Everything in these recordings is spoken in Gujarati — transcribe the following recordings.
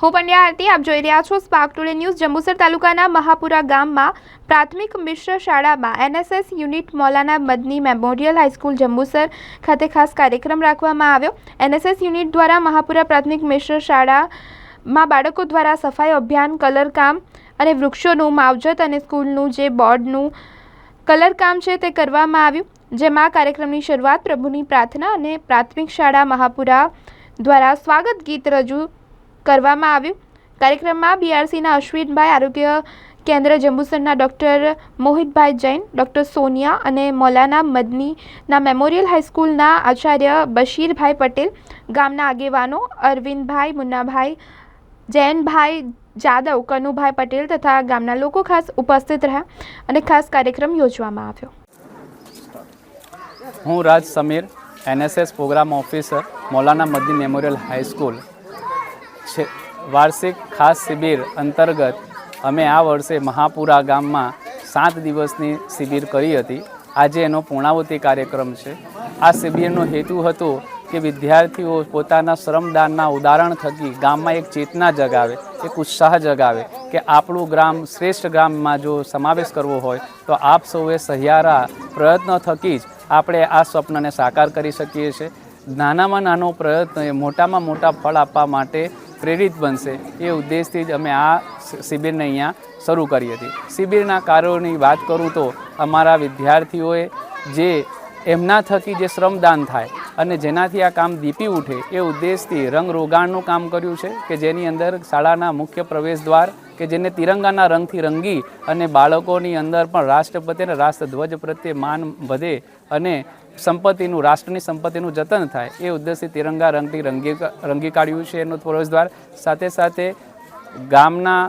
હું પંડ્યા આરતી, આપ જોઈ રહ્યા છો સ્પાર્ક ટુડે ન્યૂઝ જંબુસર તાલુકાના મહાપુરા ગામમાં પ્રાથમિક મિશ્ર શાળામાં N S S unit Maulana Madani memorial high school Jambusar ખાતે ખાસ કાર્યક્રમ રાખવામાં આવ્યો. એનએસએસ યુનિટ દ્વારા મહાપુરા પ્રાથમિક મિશ્ર શાળામાં બાળકો દ્વારા સફાઈ અભિયાન કલરકામ અને વૃક્ષોનું માવજત અને સ્કૂલનું જે બોર્ડનું કલરકામ છે તે કરવામાં આવ્યું. જેમાં કાર્યક્રમની શરૂઆત પ્રભુની પ્રાર્થના અને પ્રાથમિક શાળા મહાપુરા દ્વારા સ્વાગત ગીત રજૂ કરવામાં આવ્યું. કાર્યક્રમમાં બીઆરસીના અશ્વિનભાઈ, આરોગ્ય કેન્દ્ર જંબુસરના ડૉક્ટર મોહિતભાઈ જૈન, ડૉક્ટર સોનિયા અને મૌલાના મદનીના મેમોરિયલ હાઈસ્કૂલના આચાર્ય બશીરભાઈ પટેલ, ગામના આગેવાનો અરવિંદભાઈ, મુન્નાભાઈ જૈનભાઈ જાદવ, કનુભાઈ પટેલ તથા ગામના લોકો ખાસ ઉપસ્થિત રહ્યા અને ખાસ કાર્યક્રમ યોજવામાં આવ્યો. હું Raj Samir N S S program officer, Maulana Madani memorial high school. છે. વાર્ષિક ખાસ શિબિર અંતર્ગત અમે આ વર્ષે મહાપુરા ગામમાં સાત દિવસની શિબિર કરી હતી. આજે એનો પૂર્ણાવતી કાર્યક્રમ છે. આ શિબિરનો હેતુ હતો કે વિદ્યાર્થીઓ પોતાના શ્રમદાનના ઉદાહરણ થકી ગામમાં એક ચેતના જગાવે, એક ઉત્સાહ જગાવે કે આપણું ગ્રામ શ્રેષ્ઠ ગ્રામમાં જો સમાવેશ કરવો હોય તો આપ સૌએ સહિયારા પ્રયત્ન થકી જ આપણે આ સ્વપ્નને સાકાર કરી શકીએ છીએ. નાનામાં નાનો પ્રયત્ન એ મોટામાં મોટા ફળ આપવા માટે પ્રેરિત બનશે એ ઉદ્દેશથી જ અમે આ શિબિરને અહીંયા શરૂ કરી હતી. શિબિરના કાર્યોની વાત કરું તો અમારા વિદ્યાર્થીઓએ જે એમના થકી જે શ્રમદાન થાય અને જેનાથી આ કામ દીપી ઉઠે એ ઉદ્દેશથી રંગ રોગાણનું કામ કર્યું છે કે જેની અંદર શાળાના મુખ્ય પ્રવેશ દ્વાર કે જેને તિરંગાના રંગથી રંગી અને બાળકોની અંદર પણ રાષ્ટ્રપતિ અને રાષ્ટ્રધ્વજ પ્રત્યે માન વધે અને સંપત્તિનું, રાષ્ટ્રની સંપત્તિનું જતન થાય, એ ઉદ્દેશથી તિરંગા રંગથી રંગી રંગી કાઢ્યું છે એનું પ્રવેશદ્વાર. સાથે સાથે ગામના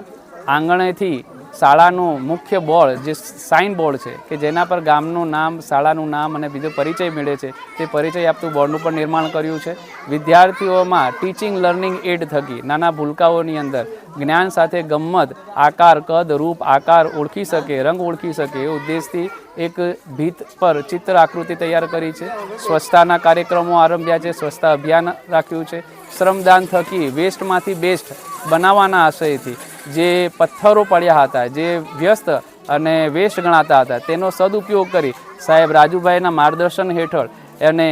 આંગણેથી શાળાનું મુખ્ય બોર્ડ, જે સાઇન બોર્ડ છે, કે જેના પર ગામનું નામ, શાળાનું નામ અને બીજો પરિચય મળે છે, તે પરિચય આપતું બોર્ડનું પણ નિર્માણ કર્યું છે. વિદ્યાર્થીઓમાં ટીચિંગ લર્નિંગ એડ થકી નાના ભૂલકાઓની અંદર જ્ઞાન સાથે ગમ્મત, આકાર, કદ, રૂપ, આકાર ઓળખી શકે, રંગ ઓળખી શકે એ ઉદ્દેશથી એક ભીત પર ચિત્ર આકૃતિ તૈયાર કરી છે. સ્વચ્છતાના કાર્યક્રમો આરંભ્યા છે, સ્વચ્છતા અભિયાન રાખ્યું છે. શ્રમદાન થકી વેસ્ટમાંથી બેસ્ટ બનાવવાના આશયથી જે પથ્થરો પડ્યા હતા, જે વ્યસ્ત અને વેસ્ટ ગણાતા હતા, તેનો સદુપયોગ કરી સાહેબ રાજુભાઈના માર્ગદર્શન હેઠળ અને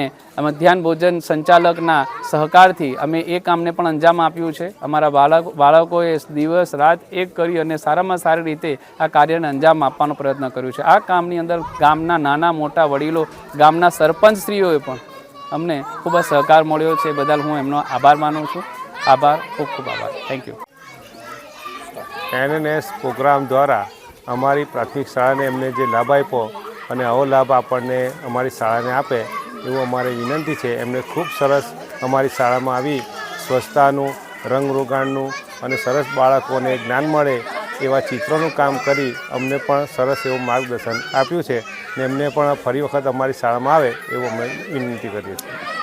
મધ્યાહન ભોજન સંચાલકના સહકારથી અમે એ કામને પણ અંજામ આપ્યું છે. અમારા બાળક, બાળકોએ દિવસ, રાત એક કરી અને સારામાં સારી રીતે આ કાર્યને અંજામ આપવાનો પ્રયત્ન કર્યો છે. આ કામની અંદર ગામના નાના મોટા વડીલો, ગામના સરપંચશ્રીઓએ પણ અમને ખૂબ જ સહકાર મળ્યો છે. બદલ હું એમનો આભાર માનું છું. આભાર, ખૂબ ખૂબ આભાર. થેન્ક યુ એનએનએસ પ્રોગ્રામ દ્વારા અમારી પ્રાથમિક શાળાને એમને જે લાભ આપ્યો અને આવો લાભ આપણને અમારી શાળાને આપે, એવું અમારે વિનંતી છે. એમને ખૂબ સરસ અમારી શાળામાં આવી સ્વચ્છતાનું, રંગરોગાણનું અને સરસ બાળકોને જ્ઞાન મળે એવા ચિત્રોનું કામ કરી અમને પણ સરસ એવું માર્ગદર્શન આપ્યું છે ને એમને પણ ફરી વખત અમારી શાળામાં આવે, એવું અમે વિનંતી કરીએ છીએ.